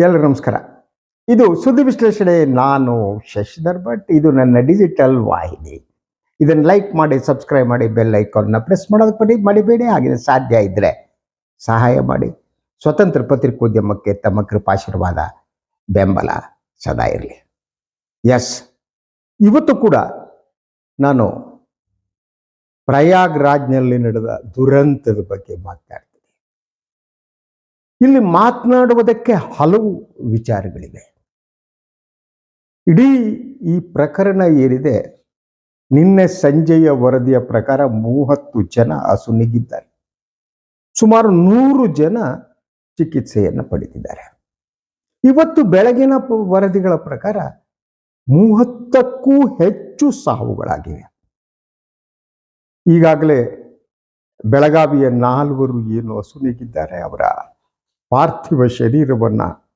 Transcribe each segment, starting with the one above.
ಎಲ್ಲರೂ ನಮಸ್ಕಾರ. ಇದು ಸುದ್ದಿ ವಿಶ್ಲೇಷಣೆ, ನಾನು ಶಶಿಧರ್ ಭಟ್. ಇದು ನನ್ನ ಡಿಜಿಟಲ್ ವಾಹಿನಿ. ಇದನ್ನು ಲೈಕ್ ಮಾಡಿ ಸಬ್ಸ್ಕ್ರೈಬ್ ಮಾಡಿ ಬೆಲ್ ಐಕಾನ್ನ ಪ್ರೆಸ್ ಮಾಡೋದಕ್ಕೆ ಬನ್ನಿ. ಮಾಡಿಬೇಡಿ ಹಾಗೆ ಸಾಧ್ಯ ಇದ್ದರೆ ಸಹಾಯ ಮಾಡಿ. ಸ್ವತಂತ್ರ ಪತ್ರಿಕೋದ್ಯಮಕ್ಕೆ ತಮ್ಮ ಕೃಪಾಶೀರ್ವಾದ, ಬೆಂಬಲ ಸದಾ ಇರಲಿ. ಎಸ್ ಇವತ್ತು ಕೂಡ ನಾನು ಪ್ರಯಾಗ್ರಾಜ್ನಲ್ಲಿ ನಡೆದ ದುರಂತದ ಬಗ್ಗೆ ಮಾತನಾಡ್ತೀನಿ ಇಲ್ಲಿ ಮಾತನಾಡುವುದಕ್ಕೆ ಹಲವು ವಿಚಾರಗಳಿವೆ. ಇಡೀ ಈ ಪ್ರಕರಣ ಏನಿದೆ, ನಿನ್ನೆ ಸಂಜೆಯ ವರದಿಯ ಪ್ರಕಾರ ಮೂವತ್ತು ಜನ ಅಸುನೀಗಿದ್ದಾರೆ. ಸುಮಾರು ನೂರು ಜನ ಚಿಕಿತ್ಸೆಯನ್ನು ಪಡೆದಿದ್ದಾರೆ. ಇವತ್ತು ಬೆಳಗಿನ ವರದಿಗಳ ಪ್ರಕಾರ ಮೂವತ್ತಕ್ಕೂ ಹೆಚ್ಚು ಸಾವುಗಳಾಗಿವೆ. ಈಗಾಗಲೇ ಬೆಳಗಾವಿಯ ನಾಲ್ವರು ಏನು ಅಸುನೀಗಿದ್ದಾರೆ ಅವರ ಪಾರ್ಥಿವ ಶರೀರವನ್ನು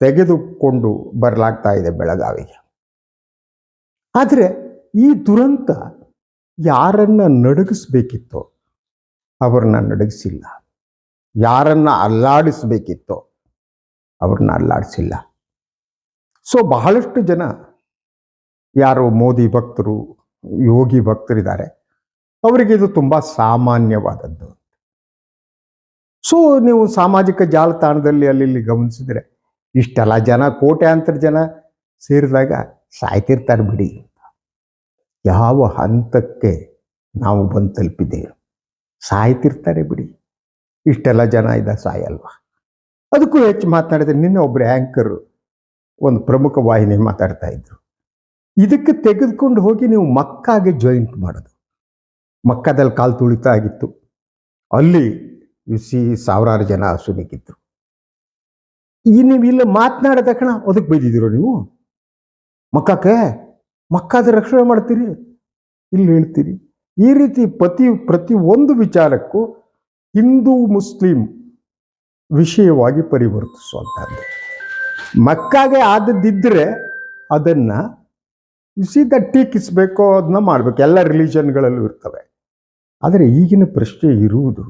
ತೆಗೆದುಕೊಂಡು ಬರಲಾಗ್ತಾ ಇದೆ ಬೆಳಗಾವಿಗೆ. ಆದರೆ ಈ ದುರಂತ ಯಾರನ್ನ ನಡಗಿಸ್ಬೇಕಿತ್ತೋ ಅವ್ರನ್ನ ನಡಗಿಸಿಲ್ಲ. ಯಾರನ್ನ ಅಲ್ಲಾಡಿಸ್ಬೇಕಿತ್ತೋ ಅವ್ರನ್ನ ಅಲ್ಲಾಡಿಸಿಲ್ಲ. ಸೊ ಬಹಳಷ್ಟು ಜನ ಯಾರು ಮೋದಿ ಭಕ್ತರು, ಯೋಗಿ ಭಕ್ತರಿದ್ದಾರೆ. ಅವರಿಗೆ ಇದು ತುಂಬ ಸಾಮಾನ್ಯವಾದದ್ದು. ಸೊ ನೀವು ಸಾಮಾಜಿಕ ಜಾಲತಾಣದಲ್ಲಿ ಅಲ್ಲಿ ಇಲ್ಲಿ ಗಮನಿಸಿದ್ರೆ ಇಷ್ಟೆಲ್ಲ ಜನ, ಕೋಟ್ಯಾಂತರ ಜನ ಸೇರಿದಾಗ ಸಾಯ್ತಿರ್ತಾರೆ ಬಿಡಿ. ಯಾವ ಹಂತಕ್ಕೆ ನಾವು ಬಂದು ತಲುಪಿದ್ದೇವೆ? ಸಾಯ್ತಿರ್ತಾರೆ ಬಿಡಿ. ಇಷ್ಟೆಲ್ಲ ಜನ ಇದ್ದ ಸಾಯಲ್ವಾ? ಅದಕ್ಕೂ ಹೆಚ್ಚು ಮಾತನಾಡಿದ್ರೆ ನಿನ್ನೆ ಒಬ್ಬರು ಆ್ಯಂಕರು ಒಂದು ಪ್ರಮುಖ ವಾಹಿನಿ ಮಾತಾಡ್ತಾ ಇದ್ರು. ಇದಕ್ಕೆ ತೆಗೆದುಕೊಂಡು ಹೋಗಿ ನೀವು ಮಕ್ಕಾಗೆ ಜಾಯಿಂಟ್ ಮಾಡೋದು. ಮಕ್ಕದಲ್ಲಿ ಕಾಲು ತುಳಿತಾ ಆಗಿತ್ತು. ಅಲ್ಲಿ ಬಿಸಿ ಸಾವಿರಾರು ಜನ ಸುನಿಗಿದ್ರು ಈ ನೀವು ಇಲ್ಲಿ ಮಾತನಾಡಿದ ತಕ್ಷಣ ಅದಕ್ಕೆ ಬೈದಿದ್ದೀರೋ ನೀವು? ಮಕ್ಕಕ್ಕೆ? ಮಕ್ಕಾದ ರಕ್ಷಣೆ ಮಾಡ್ತೀರಿ? ಇಲ್ಲಿ ಹೇಳ್ತೀರಿ. ಈ ರೀತಿ ಪ್ರತಿ ಪ್ರತಿ ಒಂದು ವಿಚಾರಕ್ಕೂ ಹಿಂದೂ, ಮುಸ್ಲಿಂ ವಿಷಯವಾಗಿ ಪರಿವರ್ತಿಸುವಂಥದ್ದು. ಮಕ್ಕಾಗೆ ಆದದ್ದಿದ್ರೆ ಅದನ್ನ ಸೀದಾ ಟೀಕಿಸ್ಬೇಕೋ ಅದನ್ನ ಮಾಡ್ಬೇಕು. ಎಲ್ಲ ರಿಲಿಜನ್ಗಳಲ್ಲೂ ಇರ್ತವೆ. ಆದರೆ ಈಗಿನ ಪ್ರಶ್ನೆ ಇರುವುದು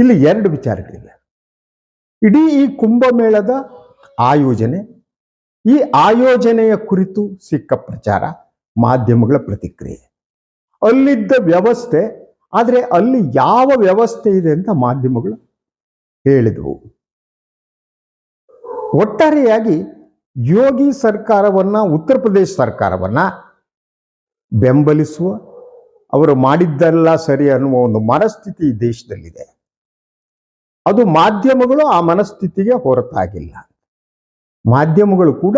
ಇಲ್ಲಿ ಎರಡು ವಿಚಾರಗಳಿವೆ. ಇಡೀ ಈ ಕುಂಭಮೇಳದ ಆಯೋಜನೆ, ಈ ಆಯೋಜನೆಯ ಕುರಿತು ಸಿಕ್ಕ ಪ್ರಚಾರ, ಮಾಧ್ಯಮಗಳ ಪ್ರತಿಕ್ರಿಯೆ. ಅಲ್ಲಿದ್ದ ವ್ಯವಸ್ಥೆ, ಆದರೆ ಅಲ್ಲಿ ಯಾವ ವ್ಯವಸ್ಥೆ ಇದೆ ಅಂತ ಮಾಧ್ಯಮಗಳು ಹೇಳಿದವು. ಒಟ್ಟಾರೆಯಾಗಿ ಯೋಗಿ ಸರ್ಕಾರವನ್ನ, ಉತ್ತರ ಪ್ರದೇಶ ಸರ್ಕಾರವನ್ನ ಬೆಂಬಲಿಸುವ, ಅವರು ಮಾಡಿದ್ದೆಲ್ಲ ಸರಿ ಅನ್ನುವ ಒಂದು ಮನಸ್ಥಿತಿ ದೇಶದಲ್ಲಿದೆ. ಅದು ಮಾಧ್ಯಮಗಳು ಆ ಮನಸ್ಥಿತಿಗೆ ಹೊರತಾಗಿಲ್ಲ. ಮಾಧ್ಯಮಗಳು ಕೂಡ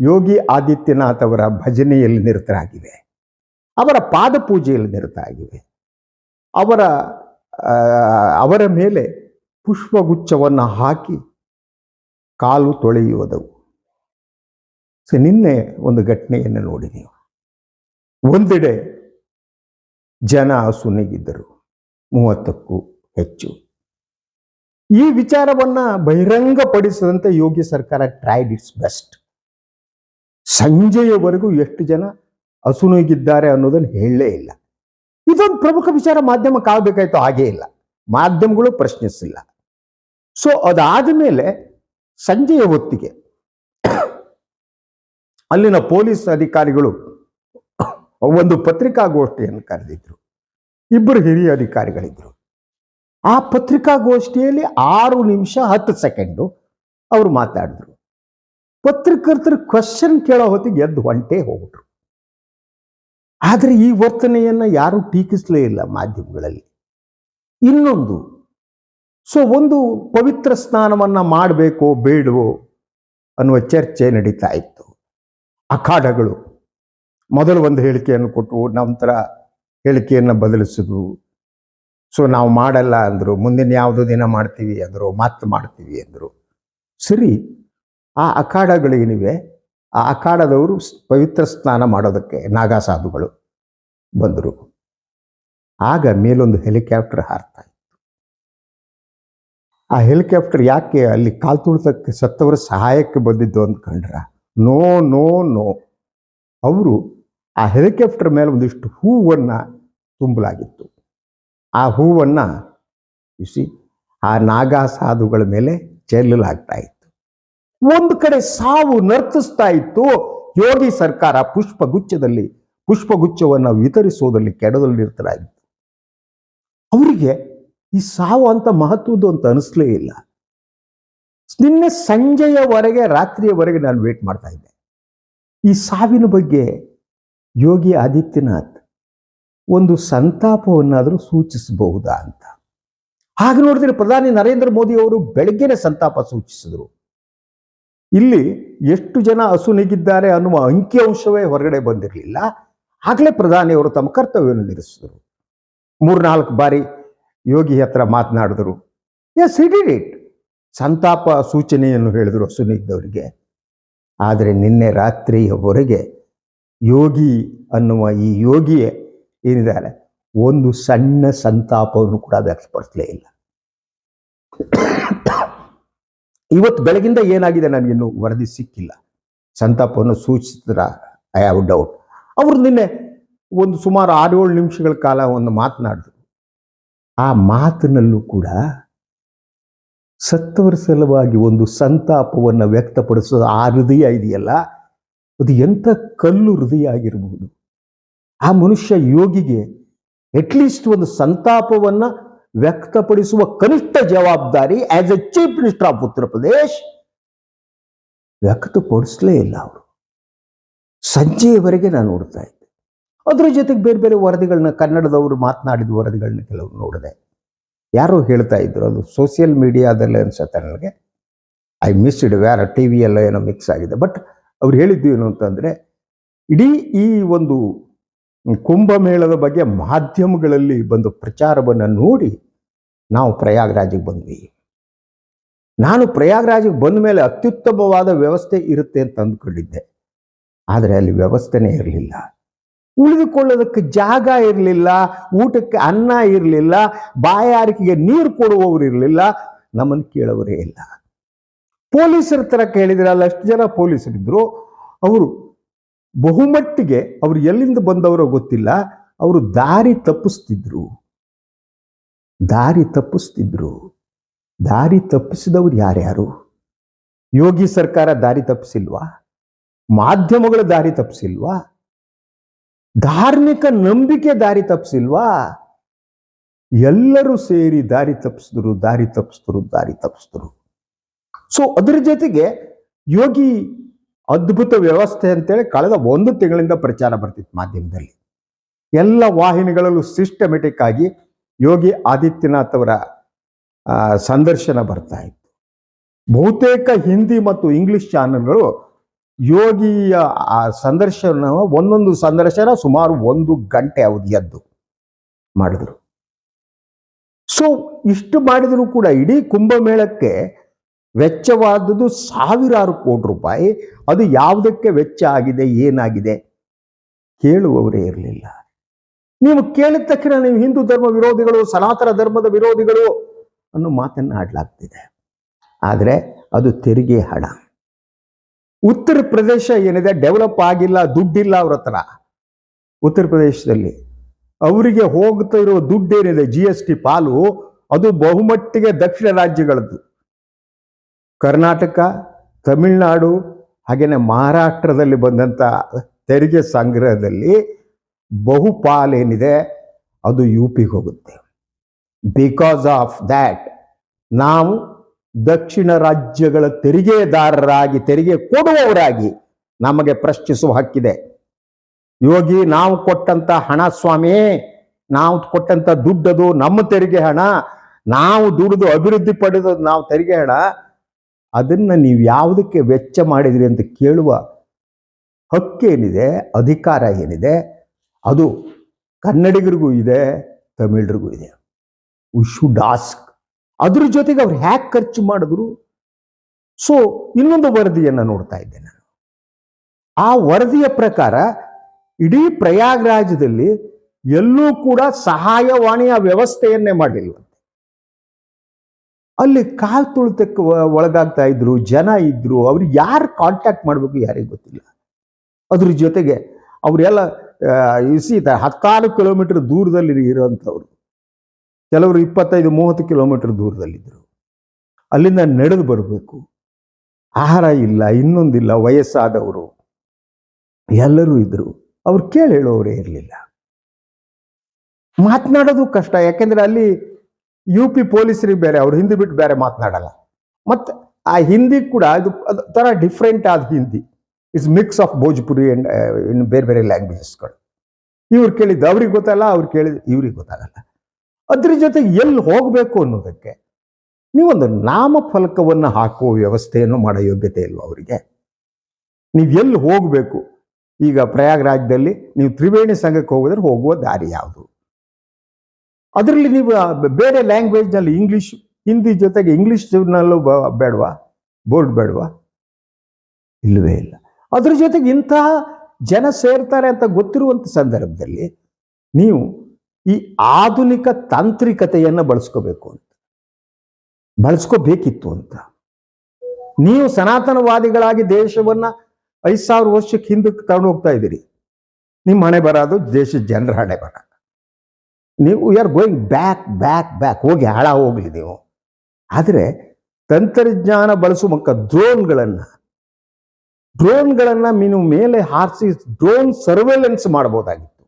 ಯೋಗಿ ಆದಿತ್ಯನಾಥ್ ಅವರ ಭಜನೆಯಲ್ಲಿ ನಿರತರಾಗಿವೆ. ಅವರ ಪಾದ ಪೂಜೆಯಲ್ಲಿ ನಿರತ ಅವರ ಅವರ ಮೇಲೆ ಪುಷ್ಪಗುಚ್ಛವನ್ನು ಹಾಕಿ ಕಾಲು ತೊಳೆಯುವುದವು. ಸೊ ನಿನ್ನೆ ಒಂದು ಘಟನೆಯನ್ನು ನೋಡಿ ನೀವು. ಒಂದೆಡೆ ಜನ ಸುನಿಗಿದ್ದರು ಮೂವತ್ತಕ್ಕೂ ಹೆಚ್ಚು. ಈ ವಿಚಾರವನ್ನ ಬಹಿರಂಗಪಡಿಸದಂತೆ ಯೋಗಿ ಸರ್ಕಾರ ಟ್ರೈಡ್ ಇಟ್ಸ್ ಬೆಸ್ಟ್ ಸಂಜೆಯವರೆಗೂ ಎಷ್ಟು ಜನ ಹಸುನೋಗಿದ್ದಾರೆ ಅನ್ನೋದನ್ನು ಹೇಳಲೇ ಇಲ್ಲ. ಇದೊಂದು ಪ್ರಮುಖ ವಿಚಾರ, ಮಾಧ್ಯಮ ಆಗಬೇಕಾಯ್ತು ಹಾಗೇ ಇಲ್ಲ. ಮಾಧ್ಯಮಗಳು ಪ್ರಶ್ನಿಸಿಲ್ಲ. ಸೊ ಅದಾದ ಮೇಲೆ ಸಂಜೆಯ ಹೊತ್ತಿಗೆ ಅಲ್ಲಿನ ಪೊಲೀಸ್ ಅಧಿಕಾರಿಗಳು ಒಂದು ಪತ್ರಿಕಾಗೋಷ್ಠಿಯನ್ನು ಕರೆದಿದ್ರು. ಇಬ್ಬರು ಹಿರಿಯ ಅಧಿಕಾರಿಗಳಿದ್ರು. ಆ ಪತ್ರಿಕಾಗೋಷ್ಠಿಯಲ್ಲಿ ಆರು ನಿಮಿಷ ಹತ್ತು ಸೆಕೆಂಡು ಅವರು ಮಾತಾಡಿದ್ರು. ಪತ್ರಕರ್ತರು ಕ್ವಶನ್ ಕೇಳೋ ಹೊತ್ತಿಗೆ ಎದ್ದು ಹೊಂಟೇ ಹೋಗ್ಬಿಟ್ರು. ಆದರೆ ಈ ವರ್ತನೆಯನ್ನ ಯಾರು ಟೀಕಿಸಲೇ ಇಲ್ಲ ಮಾಧ್ಯಮಗಳಲ್ಲಿ. ಇನ್ನೊಂದು, ಸೊ ಒಂದು ಪವಿತ್ರ ಸ್ನಾನವನ್ನ ಮಾಡಬೇಕೋ ಬೇಡವೋ ಅನ್ನುವ ಚರ್ಚೆ ನಡೀತಾ ಇತ್ತು. ಅಖಾಡಗಳು, ಮೊದಲು ಒಂದು ಹೇಳಿಕೆಯನ್ನು ಕೊಟ್ಟು ನಂತರ ಹೇಳಿಕೆಯನ್ನು ಬದಲಿಸಿದ್ವು ಸೊ ನಾವು ಮಾಡಲ್ಲ ಅಂದರು, ಮುಂದಿನ ಯಾವುದು ದಿನ ಮಾಡ್ತೀವಿ ಅಂದರು ಮತ್ತೆ ಮಾಡ್ತೀವಿ ಅಂದರು. ಸರಿ, ಆ ಅಖಾಡಗಳೇನಿವೆ ಆ ಅಖಾಡದವರು ಪವಿತ್ರ ಸ್ನಾನ ಮಾಡೋದಕ್ಕೆ ನಾಗಾ ಸಾಧುಗಳು ಬಂದರು. ಆಗ ಮೇಲೊಂದು ಹೆಲಿಕಾಪ್ಟರ್ ಹಾರ್ತಾ ಇತ್ತು. ಆ ಹೆಲಿಕಾಪ್ಟರ್ ಯಾಕೆ ಅಲ್ಲಿ ಕಾಲು ತುಳಿತಕ್ಕೆ ಸತ್ತವರ ಸಹಾಯಕ್ಕೆ ಬಂದಿದ್ದು ಅಂತ ಕಂಡ್ರ, ನೋ ನೋ ನೋ. ಅವರು ಆ ಹೆಲಿಕಾಪ್ಟರ್ ಮೇಲೆ ಒಂದಿಷ್ಟು ಹೂವನ್ನು ತುಂಬಲಾಗಿತ್ತು. ಆ ಹೂವನ್ನು ಇಸಿ ಆ ನಾಗಾ ಸಾಧುಗಳ ಮೇಲೆ ಚೆಲ್ಲಲಾಗ್ತಾ ಇತ್ತು. ಒಂದು ಕಡೆ ಸಾವು ನರ್ತಿಸ್ತಾ ಇತ್ತು. ಯೋಗಿ ಸರ್ಕಾರ ಪುಷ್ಪಗುಚ್ಛದಲ್ಲಿ, ಪುಷ್ಪಗುಚ್ಛವನ್ನು ವಿತರಿಸುವುದರಲ್ಲಿ ಕೆಡದಲ್ಲಿರ್ತರಾಗಿತ್ತು ಅವರಿಗೆ ಈ ಸಾವು ಅಂತ ಮಹತ್ವದ್ದು ಅಂತ ಅನಿಸ್ಲೇ ಇಲ್ಲ. ನಿನ್ನೆ ಸಂಜೆಯವರೆಗೆ, ರಾತ್ರಿಯವರೆಗೆ ನಾನು ವೇಟ್ ಮಾಡ್ತಾ ಇದ್ದೆ. ಈ ಸಾವಿನ ಬಗ್ಗೆ ಯೋಗಿ ಆದಿತ್ಯನಾಥ್ ಒಂದು ಸಂತಾಪವನ್ನಾದರೂ ಸೂಚಿಸಬಹುದಾ ಅಂತ. ಹಾಗೆ ನೋಡಿದ್ರೆ ಪ್ರಧಾನಿ ನರೇಂದ್ರ ಮೋದಿ ಅವರು ಬೆಳಗ್ಗೆನೆ ಸಂತಾಪ ಸೂಚಿಸಿದರು. ಇಲ್ಲಿ ಎಷ್ಟು ಜನ ಅಸುನೀಗಿದ್ದಾರೆ ಅನ್ನುವ ಅಂಕಿಅಂಶವೇ ಹೊರಗಡೆ ಬಂದಿರಲಿಲ್ಲ. ಆಗಲೇ ಪ್ರಧಾನಿಯವರು ತಮ್ಮ ಕರ್ತವ್ಯವನ್ನು ನಿರ್ವಹಿಸಿದರು ಮೂರ್ನಾಲ್ಕು ಬಾರಿ ಯೋಗಿ ಹತ್ರ ಮಾತನಾಡಿದರು. ಎಸ್ ಇಟ್ ಇಟ್ ಸಂತಾಪ ಸೂಚನೆಯನ್ನು ಹೇಳಿದರು ಅಸುನೀಗಿದ್ದವರಿಗೆ ಆದರೆ ನಿನ್ನೆ ರಾತ್ರಿಯವರೆಗೆ ಯೋಗಿ ಅನ್ನುವ ಈ ಯೋಗಿಯೇ ಏನಿದ್ದಾರೆ ಒಂದು ಸಣ್ಣ ಸಂತಾಪವನ್ನು ಕೂಡ ವ್ಯಕ್ತಪಡಿಸಲೇ ಇಲ್ಲ. ಇವತ್ತು ಬೆಳಗಿಂದ ಏನಾಗಿದೆ ನನಗಿನ್ನು ವರದಿ ಸಿಕ್ಕಿಲ್ಲ. ಸಂತಾಪವನ್ನು ಸೂಚಿಸಿದ್ರ ಐ ಹ್ಯಾವ್ ಡೌಟ್ ಅವರು ನಿನ್ನೆ ಒಂದು ಸುಮಾರು ಆರು ಏಳು ನಿಮಿಷಗಳ ಕಾಲ ಒಂದು ಮಾತನಾಡಿದ್ರು. ಆ ಮಾತಿನಲ್ಲೂ ಕೂಡ ಸತ್ತವರ ಸಲುವಾಗಿ ಒಂದು ಸಂತಾಪವನ್ನು ವ್ಯಕ್ತಪಡಿಸೋದು ಆ ಹೃದಯ ಇದೆಯಲ್ಲ? ಅದು ಎಂಥ ಕಲ್ಲು ಹೃದಯ ಆಗಿರಬಹುದು ಆ ಮನುಷ್ಯ ಯೋಗಿಗೆ ಅಟ್ಲೀಸ್ಟ್ ಒಂದು ಸಂತಾಪವನ್ನ ವ್ಯಕ್ತಪಡಿಸುವ ಕನಿಷ್ಠ ಜವಾಬ್ದಾರಿ as a chief minister of Uttar Pradesh ವ್ಯಕ್ತಪಡಿಸಲೇ ಇಲ್ಲ ಅವರು. ಸಂಜೆಯವರೆಗೆ ನಾನು ನೋಡ್ತಾ ಇದ್ದೆ. ಅದ್ರ ಜೊತೆಗೆ ಬೇರೆ ಬೇರೆ ವರದಿಗಳನ್ನ ಕನ್ನಡದವರು ಮಾತನಾಡಿದ ವರದಿಗಳನ್ನ ಕೆಲವು ನೋಡಿದೆ. ಯಾರೋ ಹೇಳ್ತಾ ಇದ್ರು, ಅದು ಸೋಷಿಯಲ್ ಮೀಡಿಯಾದಲ್ಲೇ ಅನ್ಸುತ್ತೆ ನನಗೆ. I missed variety ವಿಯೆಲ್ಲ ಏನೋ ಮಿಕ್ಸ್ ಆಗಿದೆ. ಬಟ್ ಅವ್ರು ಹೇಳಿದ್ದು ಏನು ಅಂತಂದ್ರೆ, ಇಡೀ ಈ ಒಂದು ಕುಂಭಮೇಳದ ಬಗ್ಗೆ ಮಾಧ್ಯಮಗಳಲ್ಲಿ ಬಂದು ಪ್ರಚಾರವನ್ನು ನೋಡಿ ನಾವು ಪ್ರಯಾಗ್ರಾಜಿಗೆ ಬಂದ್ವಿ. ನಾನು ಪ್ರಯಾಗ್ರಾಜಿಗೆ ಬಂದ ಮೇಲೆ ಅತ್ಯುತ್ತಮವಾದ ವ್ಯವಸ್ಥೆ ಇರುತ್ತೆ ಅಂತ ಅಂದ್ಕೊಂಡಿದ್ದೆ. ಆದರೆ ಅಲ್ಲಿ ವ್ಯವಸ್ಥೆನೇ ಇರಲಿಲ್ಲ. ಉಳಿದುಕೊಳ್ಳೋದಕ್ಕೆ ಜಾಗ ಇರಲಿಲ್ಲ, ಊಟಕ್ಕೆ ಅನ್ನ ಇರಲಿಲ್ಲ, ಬಾಯಾರಿಕೆಗೆ ನೀರು ಕೊಡುವವರು ಇರಲಿಲ್ಲ, ನಮ್ಮನ್ನು ಕೇಳೋರೇ ಇಲ್ಲ. ಪೊಲೀಸರ ಥರ ಕೇಳಿದ್ರೆ ಅಲ್ಲಿ ಅಷ್ಟು ಜನ ಪೊಲೀಸರಿದ್ದರು ಅವರು ಬಹುಮಟ್ಟಿಗೆ ಅವರು ಎಲ್ಲಿಂದ ಬಂದವರೋ ಗೊತ್ತಿಲ್ಲ. ಅವರು ದಾರಿ ತಪ್ಪಿಸ್ತಿದ್ರು. ದಾರಿ ತಪ್ಪಿಸ್ತಿದ್ರು. ದಾರಿ ತಪ್ಪಿಸಿದವ್ರು ಯಾರ್ಯಾರು? ಯೋಗಿ ಸರ್ಕಾರ ದಾರಿ ತಪ್ಪಿಸಿಲ್ವಾ? ಮಾಧ್ಯಮಗಳ ದಾರಿ ತಪ್ಪಿಸಿಲ್ವಾ? ಧಾರ್ಮಿಕ ನಂಬಿಕೆ ದಾರಿ ತಪ್ಪಿಸಿಲ್ವಾ? ಎಲ್ಲರೂ ಸೇರಿ ದಾರಿ ತಪ್ಪಿಸಿದ್ರು ದಾರಿ ತಪ್ಪಿಸಿದ್ರು ದಾರಿ ತಪ್ಪಿಸಿದ್ರು. ಸೊ ಅದರ ಜೊತೆಗೆ ಯೋಗಿ ಅದ್ಭುತ ವ್ಯವಸ್ಥೆ ಅಂತೇಳಿ ಕಳೆದ ಒಂದು ತಿಂಗಳಿಂದ ಪ್ರಚಾರ ಬರ್ತಿತ್ತು ಮಾಧ್ಯಮದಲ್ಲಿ. ಎಲ್ಲ ವಾಹಿನಿಗಳಲ್ಲೂ ಸಿಸ್ಟಮೆಟಿಕ್ ಆಗಿ ಯೋಗಿ ಆದಿತ್ಯನಾಥ್ ಅವರ ಸಂದರ್ಶನ ಬರ್ತಾ ಇತ್ತು. ಬಹುತೇಕ ಹಿಂದಿ ಮತ್ತು ಇಂಗ್ಲಿಷ್ ಚಾನೆಲ್ಗಳು ಯೋಗಿಯ, ಆ, ಸಂದರ್ಶನ, ಒಂದೊಂದು ಸಂದರ್ಶನ ಸುಮಾರು ಒಂದು ಗಂಟೆ ಅವಧಿಯದ್ದು ಮಾಡಿದ್ರು. ಸೊ ಇಷ್ಟು ಮಾಡಿದರೂ ಕೂಡ ಇಡೀ ಕುಂಭಮೇಳಕ್ಕೆ ವೆಚ್ಚವಾದದ್ದು ಸಾವಿರಾರು ಕೋಟಿ ರೂಪಾಯಿ. ಅದು ಯಾವುದಕ್ಕೆ ವೆಚ್ಚ ಆಗಿದೆ, ಏನಾಗಿದೆ? ಕೇಳುವವರೇ ಇರಲಿಲ್ಲ. ನೀವು ಕೇಳಿದ ತಕ್ಷಣ ನೀವು ಹಿಂದೂ ಧರ್ಮ ವಿರೋಧಿಗಳು, ಸನಾತನ ಧರ್ಮದ ವಿರೋಧಿಗಳು ಅನ್ನೋ ಮಾತನ್ನು ಆಡಲಾಗ್ತಿದೆ. ಆದರೆ ಅದು ತೆರಿಗೆ ಹಣ. ಉತ್ತರ ಪ್ರದೇಶ ಏನಿದೆ? ಡೆವಲಪ್ ಆಗಿಲ್ಲ, ದುಡ್ಡಿಲ್ಲ ಅವ್ರ ಹತ್ರ. ಉತ್ತರ ಪ್ರದೇಶದಲ್ಲಿ ಅವರಿಗೆ ಹೋಗ್ತಾ ಇರೋ ದುಡ್ಡೇನಿದೆ? ಜಿ ಎಸ್ ಟಿ ಪಾಲು. ಅದು ಬಹುಮಟ್ಟಿಗೆ ದಕ್ಷಿಣ ರಾಜ್ಯಗಳದ್ದು. ಕರ್ನಾಟಕ, ತಮಿಳುನಾಡು ಹಾಗೆಯೇ ಮಹಾರಾಷ್ಟ್ರದಲ್ಲಿ ಬಂದಂಥ ತೆರಿಗೆ ಸಂಗ್ರಹದಲ್ಲಿ ಬಹುಪಾಲೇನಿದೆ, ಅದು ಯು ಪಿಗೆ ಹೋಗುತ್ತೆ. ಬಿಕಾಸ್ ಆಫ್ ದ್ಯಾಟ್ ನಾವು ದಕ್ಷಿಣ ರಾಜ್ಯಗಳ ತೆರಿಗೆದಾರರಾಗಿ, ತೆರಿಗೆ ಕೊಡುವವರಾಗಿ ನಮಗೆ ಪ್ರಶ್ನಿಸುವ ಹಕ್ಕಿದೆ. ಯೋಗಿ, ನಾವು ಕೊಟ್ಟಂತ ಹಣ ಸ್ವಾಮಿ, ನಾವು ಕೊಟ್ಟಂತ ದುಡ್ಡದು ನಮ್ಮ ತೆರಿಗೆ ಹಣ, ನಾವು ದುಡಿದು ಅಭಿವೃದ್ಧಿ ಪಡೆದು ನಾವು ತೆರಿಗೆ ಹಣ ಅದನ್ನ ನೀವು ಯಾವುದಕ್ಕೆ ವೆಚ್ಚ ಮಾಡಿದ್ರಿ ಅಂತ ಕೇಳುವ ಹಕ್ಕೇನಿದೆ, ಅಧಿಕಾರ ಏನಿದೆ, ಅದು ಕನ್ನಡಿಗರಿಗೂ ಇದೆ, ತಮಿಳರಿಗೂ ಇದೆ. ವಿ ಶುಡ್ ಆಸ್ಕ್ ಅದ್ರ ಜೊತೆಗೆ ಅವ್ರು ಹ್ಯಾಕ್ ಖರ್ಚು ಮಾಡಿದ್ರು. ಸೊ ಇನ್ನೊಂದು ವರದಿಯನ್ನು ನೋಡ್ತಾ ಇದ್ದೆ ನಾನು. ಆ ವರದಿಯ ಪ್ರಕಾರ ಇಡೀ ಪ್ರಯಾಗ್ರಾಜದಲ್ಲಿ ಎಲ್ಲೂ ಕೂಡ ಸಹಾಯವಾಣಿಯ ವ್ಯವಸ್ಥೆಯನ್ನೇ ಮಾಡಲಿಲ್ವಂತೆ ಅಲ್ಲಿ ಕಾಲು ತುಳಿತಕ್ಕೆ ಒಳಗಾಗ್ತಾ ಇದ್ರು, ಜನ ಇದ್ರು ಅವ್ರಿಗೆ ಯಾರು ಕಾಂಟ್ಯಾಕ್ಟ್ ಮಾಡಬೇಕು ಯಾರಿಗೂ ಗೊತ್ತಿಲ್ಲ. ಅದ್ರ ಜೊತೆಗೆ ಅವರೆಲ್ಲ ಇಸಿ ಹತ್ತಾರು ಕಿಲೋಮೀಟರ್ ದೂರದಲ್ಲಿ ಇರೋವಂಥವ್ರು. ಕೆಲವರು ಇಪ್ಪತ್ತೈದು, ಮೂವತ್ತು ಕಿಲೋಮೀಟರ್ ದೂರದಲ್ಲಿದ್ದರು ಅಲ್ಲಿಂದ ನಡೆದು ಬರಬೇಕು. ಆಹಾರ ಇಲ್ಲ, ಇನ್ನೊಂದಿಲ್ಲ, ವಯಸ್ಸಾದವರು. ಎಲ್ಲರೂ ಇದ್ರು. ಅವ್ರು ಕೇಳಿ ಹೇಳೋರೇ ಇರಲಿಲ್ಲ. ಮಾತನಾಡೋದು ಕಷ್ಟ, ಯಾಕೆಂದ್ರೆ ಅಲ್ಲಿ ಯು ಪಿ ಪೊಲೀಸರಿಗೆ ಬೇರೆ, ಅವ್ರು ಹಿಂದಿ ಬಿಟ್ಟು ಬೇರೆ ಮಾತನಾಡಲ್ಲ. ಮತ್ತೆ ಆ ಹಿಂದಿ ಕೂಡ ಇದು ಥರ ಡಿಫ್ರೆಂಟ್ ಆದ Hindi. It's mix of Bhojpuri and ಇನ್ನು ಬೇರೆ ಬೇರೆ ಲ್ಯಾಂಗ್ವೇಜಸ್ಗಳು ಇವ್ರು ಕೇಳಿದ್ದು ಅವ್ರಿಗೆ ಗೊತ್ತಲ್ಲ, ಅವ್ರು ಕೇಳಿದ್ದು ಇವ್ರಿಗೆ ಗೊತ್ತಾಗಲ್ಲ. ಅದ್ರ ಜೊತೆಗೆ ಎಲ್ಲಿ ಹೋಗಬೇಕು ಅನ್ನೋದಕ್ಕೆ ನೀವೊಂದು ನಾಮಫಲಕವನ್ನು ಹಾಕುವ ವ್ಯವಸ್ಥೆಯನ್ನು ಮಾಡೋ ಯೋಗ್ಯತೆ ಇಲ್ವ ಅವರಿಗೆ? ನೀವು ಎಲ್ಲಿ ಹೋಗಬೇಕು? ಈಗ ಪ್ರಯಾಗ್ರಾಜ್ದಲ್ಲಿ ನೀವು ತ್ರಿವೇಣಿ ಸಂಘಕ್ಕೆ ಹೋಗಿದ್ರೆ ಹೋಗುವ ದಾರಿ ಯಾವುದು? ಅದರಲ್ಲಿ ನೀವು ಬೇರೆ ಲ್ಯಾಂಗ್ವೇಜ್ನಲ್ಲಿ ಇಂಗ್ಲಿಷ್ ಹಿಂದಿ ಜೊತೆಗೆ ಇಂಗ್ಲಿಷ್ನಲ್ಲೂ ಬೇಡವಾ? ಬೋರ್ಡ್ ಬೇಡವಾ? ಇಲ್ಲವೇ ಇಲ್ಲ. ಅದ್ರ ಜೊತೆಗೆ ಇಂತಹ ಜನ ಸೇರ್ತಾರೆ ಅಂತ ಗೊತ್ತಿರುವಂಥ ಸಂದರ್ಭದಲ್ಲಿ ನೀವು ಈ ಆಧುನಿಕ ತಾಂತ್ರಿಕತೆಯನ್ನು ಬಳಸ್ಕೋಬೇಕು ಅಂತ. ಬಳಸ್ಕೋಬೇಕಿತ್ತು ಅಂತ. ನೀವು ಸನಾತನವಾದಿಗಳಾಗಿ ದೇಶವನ್ನ ಐದು ಸಾವಿರ ವರ್ಷಕ್ಕೆ ಹಿಂದಕ್ಕೆ ತಗೊಂಡು ಹೋಗ್ತಾ ಇದ್ದೀರಿ. ನಿಮ್ಮ ಹಣೆ ಬರೋದು ದೇಶದ ಜನರ ಹಣೆ ಬರ ನೀವು you are going back back back ಹೋಗಿ ಹಾಳ ಹೋಗ್ಲಿ ನೀವು. ಆದರೆ ತಂತ್ರಜ್ಞಾನ ಬಳಸುವ ಮೂಲಕ ಡ್ರೋನ್ಗಳನ್ನು ಡ್ರೋನ್ಗಳನ್ನು ನೀವು ಮೇಲೆ ಹಾರಿಸಿ ಡ್ರೋನ್ ಸರ್ವೆಲೆನ್ಸ್ ಮಾಡ್ಬೋದಾಗಿತ್ತು.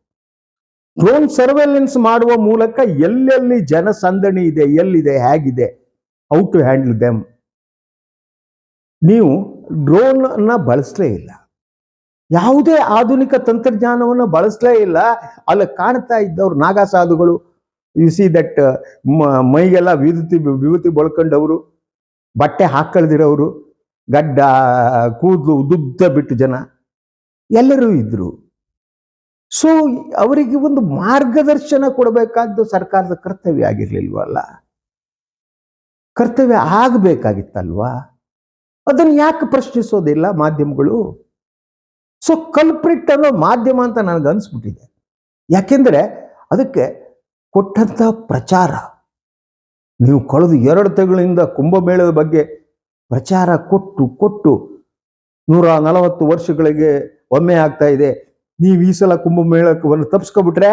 ಡ್ರೋನ್ ಸರ್ವೆಲೆನ್ಸ್ ಮಾಡುವ ಮೂಲಕ ಎಲ್ಲೆಲ್ಲಿ ಜನಸಂದಣಿ ಇದೆ, ಎಲ್ಲಿದೆ, ಹೇಗಿದೆ ಹೌ ಟು ಹ್ಯಾಂಡಲ್ ದೆಮ್ ನೀವು ಡ್ರೋನ್ ಅನ್ನ ಬಳಸಲೇ ಇಲ್ಲ. ಯಾವುದೇ ಆಧುನಿಕ ತಂತ್ರಜ್ಞಾನವನ್ನು ಬಳಸಲೇ ಇಲ್ಲ. ಅಲ್ಲಿ ಕಾಣ್ತಾ ಇದ್ದವ್ರು ನಾಗಾ ಸಾಧುಗಳು. ಯು ಸಿ ದಟ್ ಮೈಗೆಲ್ಲ ವಿಭೂತಿ ವಿಭೂತಿ ಬಳ್ಕೊಂಡವರು, ಬಟ್ಟೆ ಹಾಕಳ್ದಿರೋರು ಗಡ್ಡ, ಕೂದಲು ಉದ್ದುದ್ದ ಬಿಟ್ಟು ಜನ, ಎಲ್ಲರೂ ಇದ್ರು. ಸೊ ಅವರಿಗೆ ಒಂದು ಮಾರ್ಗದರ್ಶನ ಕೊಡಬೇಕಾದ್ದು ಸರ್ಕಾರದ ಕರ್ತವ್ಯ ಆಗಿರ್ಲಿಲ್ವಲ್ಲ ಕರ್ತವ್ಯ ಆಗಬೇಕಾಗಿತ್ತಲ್ವಾ? ಅದನ್ನು ಯಾಕೆ ಪ್ರಶ್ನಿಸೋದಿಲ್ಲ ಮಾಧ್ಯಮಗಳು? ಸೊ ಕಲ್ಪ್ರಿಟ್ ಅನ್ನೋ ಮಾಧ್ಯಮ ಅಂತ ನನಗೆ ಅನಿಸ್ಬಿಟ್ಟಿದೆ. ಯಾಕೆಂದರೆ ಅದಕ್ಕೆ ಕೊಟ್ಟಂಥ ಪ್ರಚಾರ. ನೀವು ಕಳೆದು ಎರಡು ತಿಂಗಳಿಂದ ಕುಂಭಮೇಳದ ಬಗ್ಗೆ ಪ್ರಚಾರ ಕೊಟ್ಟು ಕೊಟ್ಟು ನೂರ ನಲವತ್ತು ವರ್ಷಗಳಿಗೆ ಒಮ್ಮೆ ಆಗ್ತಾ ಇದೆ. ನೀವು ಈ ಸಲ ಕುಂಭಮೇಳಕವನ್ನು ತಪ್ಪಿಸ್ಕೊಬಿಟ್ರೆ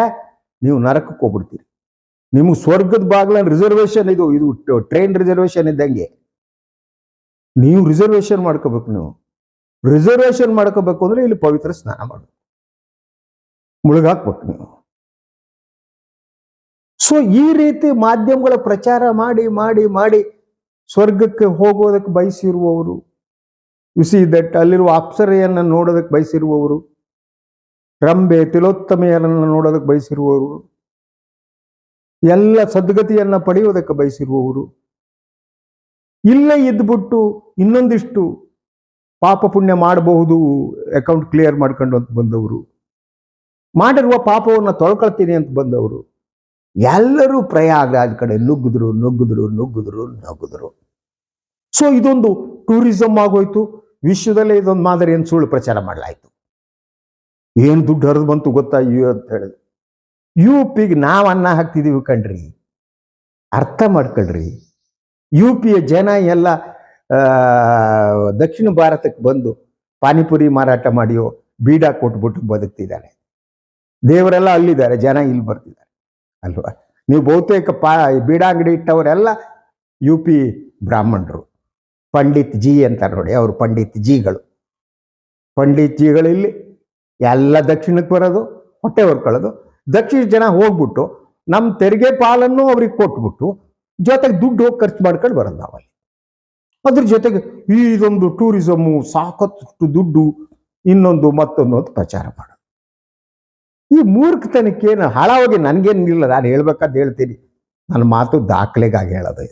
ನೀವು ನರಕಕ್ಕೆ ಹೋಗ್ಬಿಡ್ತೀರಿ. ನಿಮ್ಗೆ ಸ್ವರ್ಗದ ಬಾಗ್ಲ ರಿಸರ್ವೇಶನ್ ಇದು ಇದು ಟ್ರೈನ್ ರಿಸರ್ವೇಶನ್ ಇದ್ದಂಗೆ. ನೀವು ರಿಸರ್ವೇಶನ್ ಮಾಡ್ಕೋಬೇಕು ನೀವು. ರಿಸರ್ವೇಶನ್ ಮಾಡ್ಕೋಬೇಕು ಅಂದ್ರೆ ಇಲ್ಲಿ ಪವಿತ್ರ ಸ್ನಾನ ಮಾಡು ಮುಳುಗಾಕ್ಬೇಕು ನೀವು. ಸೊ ಈ ರೀತಿ ಮಾಧ್ಯಮಗಳ ಪ್ರಚಾರ ಮಾಡಿ ಮಾಡಿ ಮಾಡಿ ಸ್ವರ್ಗಕ್ಕೆ ಹೋಗೋದಕ್ಕೆ ಬಯಸಿರುವವರು ಸಿ ದಟ್ ಅಲ್ಲಿರುವ ಅಪ್ಸರೆಯನ್ನು ನೋಡೋದಕ್ಕೆ ಬಯಸಿರುವವರು, ರಂಬೆ, ತಿಲೋತ್ತಮೆಯರನ್ನು ನೋಡೋದಕ್ಕೆ ಬಯಸಿರುವವರು, ಎಲ್ಲ ಸದ್ಗತಿಯನ್ನ ಪಡೆಯೋದಕ್ಕೆ ಬಯಸಿರುವವರು, ಇಲ್ಲೇ ಇದ್ಬಿಟ್ಟು ಇನ್ನೊಂದಿಷ್ಟು ಪಾಪ ಪುಣ್ಯ ಮಾಡಬಹುದು ಅಕೌಂಟ್ ಕ್ಲಿಯರ್ ಮಾಡ್ಕೊಂಡು ಅಂತ ಬಂದವರು. ಮಾಡಿರುವ ಪಾಪವನ್ನು ತೊಳ್ಕೊಳ್ತೀನಿ ಅಂತ ಬಂದವರು. ಎಲ್ಲರೂ ಪ್ರಯಾಗ್ರಾಜ್ ಕಡೆ ನುಗ್ಗಿದ್ರು ನುಗ್ಗಿದ್ರು ನುಗ್ಗಿದ್ರು ನುಗ್ಗಿದ್ರು. ಸೊ ಇದೊಂದು ಟೂರಿಸಂ ಆಗೋಯ್ತು. ವಿಶ್ವದಲ್ಲೇ ಇದೊಂದು ಮಾದರಿಯನ್ನು ಸುಳ್ಳು ಪ್ರಚಾರ ಮಾಡಲಾಯ್ತು. ಏನು ದುಡ್ಡು ಹರಿದು ಬಂತು ಗೊತ್ತಾ ಯು ಅಂತ ಹೇಳಿದ್ರು. ಯು ಪಿಗೆ ನಾವು ಅನ್ನ ಹಾಕ್ತಿದ್ದೀವಿ ಕಣ್ರಿ. ಅರ್ಥ ಮಾಡ್ಕೊಳ್ರಿ. ಯು ಪಿಯ ಜನ ಎಲ್ಲ ದಕ್ಷಿಣ ಭಾರತಕ್ಕೆ ಬಂದು ಪಾನಿಪುರಿ ಮಾರಾಟ ಮಾಡಿಯೋ ಬೀಡ ಕೊಟ್ಬಿಟ್ಟು ಬದುಕ್ತಿದ್ದಾರೆ. ದೇವರೆಲ್ಲ ಅಲ್ಲಿದ್ದಾರೆ, ಜನ ಇಲ್ಲಿ ಬರ್ತಿದ್ದಾರೆ, ಅಲ್ವಾ? ನೀವು ಬಹುತೇಕ ಪಾ ಬೀಡ ಅಂಗಡಿ ಇಟ್ಟವರೆಲ್ಲ ಯು ಪಿ ಬ್ರಾಹ್ಮಣರು, ಪಂಡಿತ್ ಜಿ ಅಂತಾರೆ ನೋಡಿ, ಅವರು ಪಂಡಿತ್ ಜಿಗಳು. ಪಂಡಿತ್ ಜಿಗಳು ಎಲ್ಲ ದಕ್ಷಿಣಕ್ಕೆ ಬರೋದು ಹೊಟ್ಟೆ ಹೊರ್ಕೊಳ್ಳೋದು ದಕ್ಷಿಣ ಜನ ಹೋಗ್ಬಿಟ್ಟು ನಮ್ಮ ತೆರಿಗೆ ಪಾಲನ್ನು ಅವ್ರಿಗೆ ಕೊಟ್ಬಿಟ್ಟು ಜೊತೆಗೆ ದುಡ್ಡು ಹೋಗಿ ಖರ್ಚು ಮಾಡ್ಕೊಂಡು ಬರೋದು ನಾವಲ್ಲಿ. ಅದ್ರ ಜೊತೆಗೆ ಇದೊಂದು ಟೂರಿಸಮು, ಸಾಕಷ್ಟು ದುಡ್ಡು, ಇನ್ನೊಂದು ಮತ್ತೊಂದು ಅಂತ ಪ್ರಚಾರ ಮಾಡೋದು ಈ ಮೂರ್ಖತನಕ್ಕೇನು ಹಾಳಾವಾಗಿ ನನಗೇನಿಲ್ಲ ನಾನು ಹೇಳ್ಬೇಕಾದ್ ಹೇಳ್ತೀನಿ. ನನ್ನ ಮಾತು ದಾಖಲೆಗಾಗಿ ಹೇಳೋದು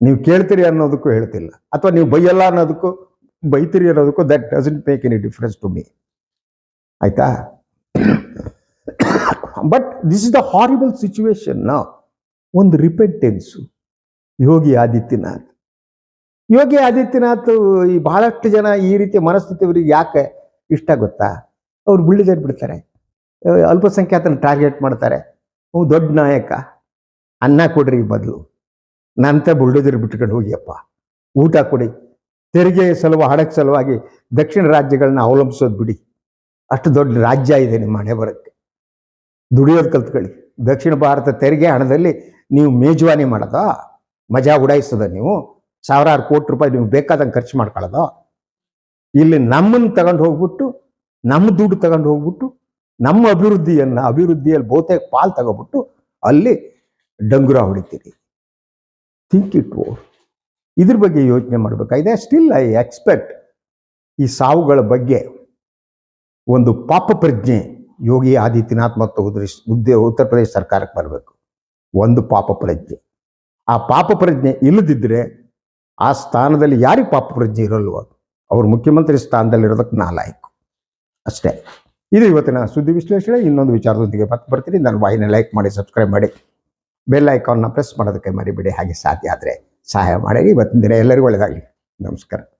ನೀವು ಕೇಳ್ತೀರಿ ಅನ್ನೋದಕ್ಕೂ ಹೇಳ್ತಿಲ್ಲ. ಅಥವಾ ನೀವು ಬೈಯಲ್ಲ ಅನ್ನೋದಕ್ಕೂ, ಬೈತೀರಿ ಅನ್ನೋದಕ್ಕೂ that doesn't make any difference to me ಆಯ್ತಾ? But this is the horrible situation ಒಂದು ರಿಪೆಂಟೆನ್ಸು ಯೋಗಿ ಆದಿತ್ಯನಾಥ್ ಯೋಗಿ ಆದಿತ್ಯನಾಥ್ ಈ ಬಹಳಷ್ಟು ಜನ ಈ ರೀತಿ ಮನಸ್ಥಿತಿ ಅವರಿಗೆ ಯಾಕೆ ಇಷ್ಟ ಗೊತ್ತಾ? ಅವ್ರು ಬುಳ್ಳಿದೇರ್ ಬಿಡ್ತಾರೆ. ಅಲ್ಪಸಂಖ್ಯಾತನ ಟಾರ್ಗೆಟ್ ಮಾಡ್ತಾರೆ. ಅವು ದೊಡ್ಡ ನಾಯಕ. ಅನ್ನ ಕೊಡ್ರಿ ಬದಲು. ನಂತ ಬುಳ್ಳಿದೇರ್ ಬಿಟ್ಕೊಂಡು ಹೋಗಿಯಪ್ಪ. ಊಟ ಕೊಡಿ. ತೆರಿಗೆ ಸಲುವ ಹಡಕ್ ಸಲುವಾಗಿ ದಕ್ಷಿಣ ರಾಜ್ಯಗಳನ್ನ ಅವಲಂಬಿಸೋದು ಬಿಡಿ. ಅಷ್ಟು ದೊಡ್ಡ ರಾಜ್ಯ ಇದೆ ನಿಮ್ಮ ಹಣೆ ಬರಕ್ಕೆ ದುಡಿಯೋದು ಕಲ್ತ್ಕೊಳ್ಳಿ. ದಕ್ಷಿಣ ಭಾರತ ತೆರಿಗೆ ಹಣದಲ್ಲಿ ನೀವು ಮೇಜವಾನಿ ಮಾಡೋದಾ? ಮಜಾ ಉಡಾಯಿಸೋದ ನೀವು? ಸಾವಿರಾರು ಕೋಟಿ ರೂಪಾಯಿ ನಿಮ್ಗೆ ಬೇಕಾದಂಗೆ ಖರ್ಚು ಮಾಡ್ಕೊಳ್ಳೋದು. ಇಲ್ಲಿ ನಮ್ಮನ್ನು ತಗೊಂಡು ಹೋಗ್ಬಿಟ್ಟು ನಮ್ಮ ದುಡ್ಡು ತಗೊಂಡು ಹೋಗ್ಬಿಟ್ಟು, ನಮ್ಮ ಅಭಿವೃದ್ಧಿಯನ್ನು, ಅಭಿವೃದ್ಧಿಯಲ್ಲಿ ಬಹುತೇಕ ಪಾಲ್ ತಗೋಬಿಟ್ಟು ಅಲ್ಲಿ ಡಂಗುರ ಹೊಡಿತೀರಿ. ಥಿಂಕ್ ಇಟ್ ಓರ್ ಇದ್ರ ಬಗ್ಗೆ ಯೋಚನೆ ಮಾಡಬೇಕಾಗಿದೆ ಸ್ಟಿಲ್ ಐ ಎಕ್ಸ್ಪೆಕ್ಟ್ ಈ ಸಾವುಗಳ ಬಗ್ಗೆ ಒಂದು ಪಾಪ ಪ್ರಜ್ಞೆ ಯೋಗಿ ಆದಿತ್ಯನಾಥ್ ಮತ್ತು ಉದ್ದೇ ಉತ್ತರ ಪ್ರದೇಶ ಸರ್ಕಾರಕ್ಕೆ ಬರಬೇಕು. ಒಂದು ಪಾಪ ಪ್ರಜ್ಞೆ. ಆ ಪಾಪ ಪ್ರಜ್ಞೆ ಇಲ್ಲದಿದ್ದರೆ ಆ ಸ್ಥಾನದಲ್ಲಿ ಯಾರಿಗೆ ಪಾಪ ಪ್ರಜ್ಞೆ ಇರಲ್ವ ಅವ್ರು ಮುಖ್ಯಮಂತ್ರಿ ಸ್ಥಾನದಲ್ಲಿ ಇರೋದಕ್ಕೆ ನಾಲಾಯಕು. ಅಷ್ಟೇ. ಇದು ಇವತ್ತಿನ ಸುದ್ದಿ ವಿಶ್ಲೇಷಣೆ. ಇನ್ನೊಂದು ವಿಚಾರದೊಂದಿಗೆ ಮತ್ತೆ ಬರ್ತೀನಿ. ನಾನು ವಾಹಿನಿ ಲೈಕ್ ಮಾಡಿ, ಸಬ್ಸ್ಕ್ರೈಬ್ ಮಾಡಿ. ಬೆಲ್ ಐಕಾನ್ನ ಪ್ರೆಸ್ ಮಾಡೋದಕ್ಕೆ ಮರಿಬೇಡಿ. ಹಾಗೆ ಸಾಧ್ಯ ಆದರೆ ಸಹಾಯ ಮಾಡಿ. ಇವತ್ತಿನ ದಿನ ಎಲ್ಲರಿಗೂ ಒಳ್ಳೆಯದಾಗಲಿ. ನಮಸ್ಕಾರ.